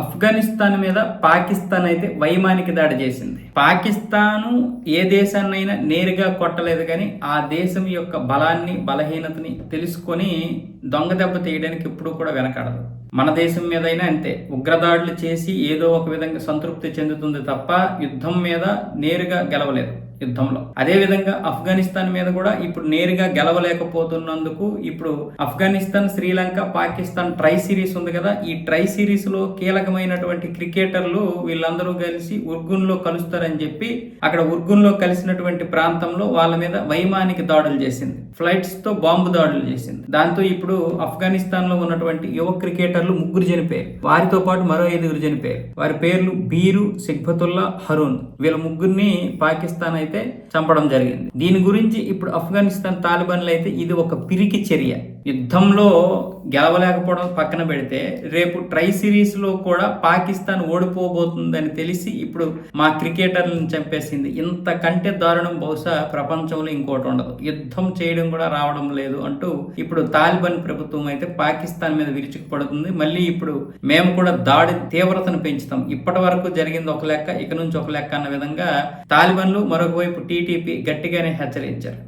ఆఫ్ఘనిస్తాన్ మీద పాకిస్తాన్ అయితే వైమానిక దాడి చేసింది. పాకిస్తాను ఏ దేశాన్నైనా నేరుగా కొట్టలేదు కానీ ఆ దేశం యొక్క బలాన్ని బలహీనతని తెలుసుకొని దొంగ దెబ్బ తీయడానికి ఎప్పుడూ కూడా వెనకాడదు. మన దేశం మీదైనా అంతే. ఉగ్రదాడులు చేసి ఏదో ఒక విధంగా సంతృప్తి చెందుతుంది తప్ప యుద్ధం మీద నేరుగా గెలవలేదు. యుద్ధంలో. అదే విధంగా ఆఫ్ఘనిస్తాన్ మీద కూడా ఇప్పుడు నేరుగా గెలవలేకపోతున్నందుకు ఇప్పుడు ఆఫ్ఘనిస్తాన్ శ్రీలంక పాకిస్తాన్ ట్రై సిరీస్ ఉంది కదా. ఈ ట్రై సిరీస్లో కీలకమైనటువంటి క్రికెటర్లు వీళ్ళందరూ కలిసి ఉర్గున్లో కలుస్తారని చెప్పి అక్కడ ఉర్గున్లో కలిసినటువంటి ప్రాంతంలో వాళ్ళ మీద వైమానిక దాడులు చేసింది. ఫ్లైట్స్తో బాంబు దాడులు చేసింది. దాంతో ఇప్పుడు ఆఫ్ఘనిస్తాన్లో ఉన్నటువంటి యువ క్రికెటర్లు ముగ్గురు చనిపోయారు. వారితో పాటు మరో ఐదుగురు చనిపోయారు. వారి పేర్లు బీరు సిగ్బతుల్లా హరూన్ వీళ్ళ ముగ్గురిని పాకిస్తాన్ అయితే gente చంపడం జరిగింది. దీని గురించి ఇప్పుడు ఆఫ్ఘనిస్తాన్ తాలిబాన్లు అయితే ఇది ఒక పిరికి చర్య. యుద్ధంలో గెలవలేకపోవడం పక్కన పెడితే రేపు ట్రై సిరీస్లో కూడా పాకిస్తాన్ ఓడిపోబోతుందని తెలిసి ఇప్పుడు మా క్రికెటర్లను చంపేసింది. ఇంతకంటే దారుణం బహుశా ప్రపంచంలో ఇంకోటి ఉండదు. యుద్ధం చేయడం కూడా రావడం లేదు అంటూ ఇప్పుడు తాలిబాన్ ప్రభుత్వం అయితే పాకిస్తాన్ మీద విరుచుకుపడుతుంది. మళ్ళీ ఇప్పుడు మేము కూడా దాడి తీవ్రతను పెంచుతాం. ఇప్పటి వరకు జరిగింది ఒక లెక్క ఇక నుంచి ఒక లెక్క అన్న విధంగా తాలిబాన్లు మరొక వైపు టీటీపీ గట్టిగానే హెచ్చరించారు